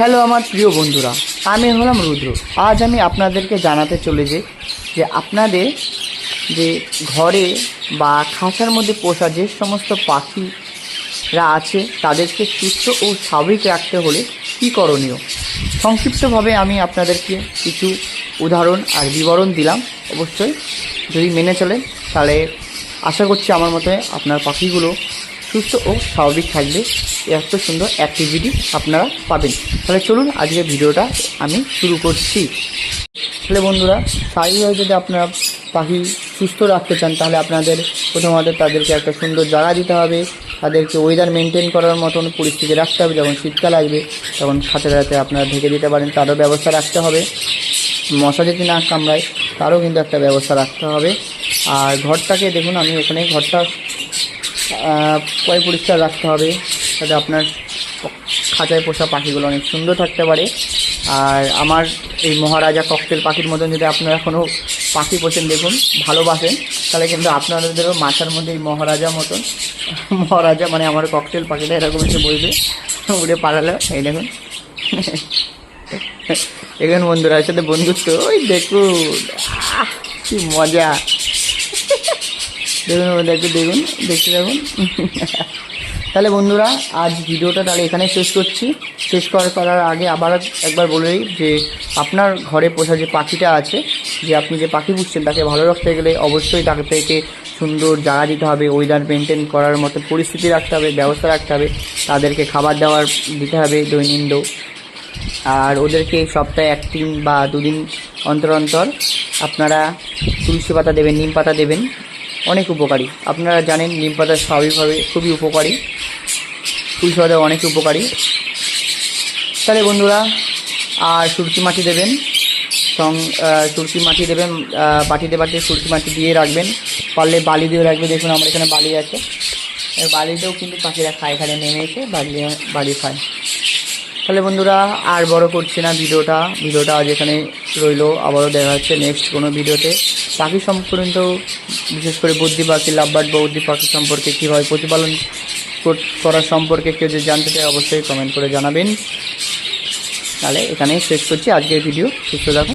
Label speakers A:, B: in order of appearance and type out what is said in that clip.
A: Hello আমার প্রিয় বন্ধুরা, আমি হলাম রুদ্র। আজ আমি আপনাদেরকে জানাতে চলেছি যে আপনাদের যে ঘরে বা খাঁচার মধ্যে পোষা যে সমস্ত পাখিরা আছে, তাদেরকে সুস্থ ও স্বাভাবিক রাখতে হলে কী করণীয়? সংক্ষিপ্তভাবে আমি আপনাদেরকে কিছু উদাহরণ আর বিবরণ দিলাম। অবশ্যই যদি মেনে চলেন, তাহলে আশা করছি আমার মতে আপনার পাখিগুলো সুস্থ ও স্বাভাবিক থাকবে। এত সুন্দর অ্যাক্টিভিটি আপনারা পাবেন। তাহলে চলুন আজকে ভিডিওটা আমি শুরু করছি। তাহলে বন্ধুরা স্বাভাবিকভাবে যদি আপনারা পাখি সুস্থ রাখতে চান, তাহলে আপনাদের প্রথমত তাদেরকে একটা সুন্দর জায়গা দিতে হবে। তাদেরকে ওয়েদার মেনটেন করার মতন পরিস্থিতি রাখতে হবে যখন শীতকাল আসবে তখন সাথে সাথে আপনারা ঢেকে দিতে পারেন, তারও ব্যবস্থা রাখতে হবে। মশা যদি না কামড়ায়, তারও কিন্তু একটা ব্যবস্থা রাখতে হবে। আর ঘরটাকে দেখুন, আমি এখানে ঘরটা পয় পরিষ্কার রাখতে হবে যাতে আপনার খাঁচায় পোষা পাখিগুলো অনেক সুন্দর থাকতে পারে। আর আমার এই মহারাজা ককটেল পাখির মতন যদি আপনারা কোনো পাখি পোষেন, দেখুন, ভালোবাসেন, তাহলে কিন্তু আপনাদেরও মাথার মধ্যে এই মহারাজা মতন, মহারাজা মানে আমার ককটেল পাখিটা এরকম এসে বলবে উড়ে পালালো, এই দেখুন। এখন বন্ধুরা সাথে বন্ধুত্ব, ওই দেখুন কি মজা। দেখুন বন্ধুরা, একটু দেখুন দেখতে দেখুন তাহলে বন্ধুরা আজ ভিডিওটা তাহলে এখানে শেষ করছি। শেষ করার আগে আবার একবার বলে দিই যে আপনার ঘরে পোষা যে পাখিটা আছে যে আপনি যে পাখি পুষছেন তাকে ভালো রাখতে গেলে অবশ্যই তাকে সুন্দর জায়গা দিতে হবে ওয়েদার মেনটেন করার মতো পরিস্থিতি রাখতে হবে ব্যবস্থা রাখতে হবে। তাদেরকে খাবার দাবার দিতে হবে দৈনন্দিন আর ওদেরকে সপ্তাহে এক একদিন বা দুদিন অন্তর অন্তর আপনারা তুলসী পাতা দেবেন নিম পাতা দেবেন। অনেক উপকারী। আপনারা জানেন, নিম পাতা স্বাভাবিকভাবে খুবই উপকারী। তুলসী পাতা অনেক উপকারী। তাহলে বন্ধুরা, আর সুরকি মাটি দেবেন, সং সুরকি মাটি দেবেন বাটিতে বাটিতে সুরকি মাটি দিয়ে রাখবেন। পারলে বালি দিয়ে রাখবে। দেখুন, আমার এখানে বালি আছে। বালিতেও কিন্তু পাখিরা খায়, এখানে নেমে এসে বালি বালি খায়। তাহলে বন্ধুরা আর বড় করছি না ভিডিওটা। ভিডিওটা আজ এখানে রইল। আবারও দেখা যাচ্ছে নেক্সট কোনো ভিডিওতে। পাখি সম্পর্কিত, বিশেষ করে বুদ্ধি পাখি লাভবার্ড বা বুদ্ধি পাখি সম্পর্কে কীভাবে প্রতিপালন কর- করার সম্পর্কে কেউ যদি জানতে চায় অবশ্যই কমেন্ট করে জানাবেন। তাহলে এখানেই শেষ করছি। আজকের ভিডিও, সুস্থ থাকুন।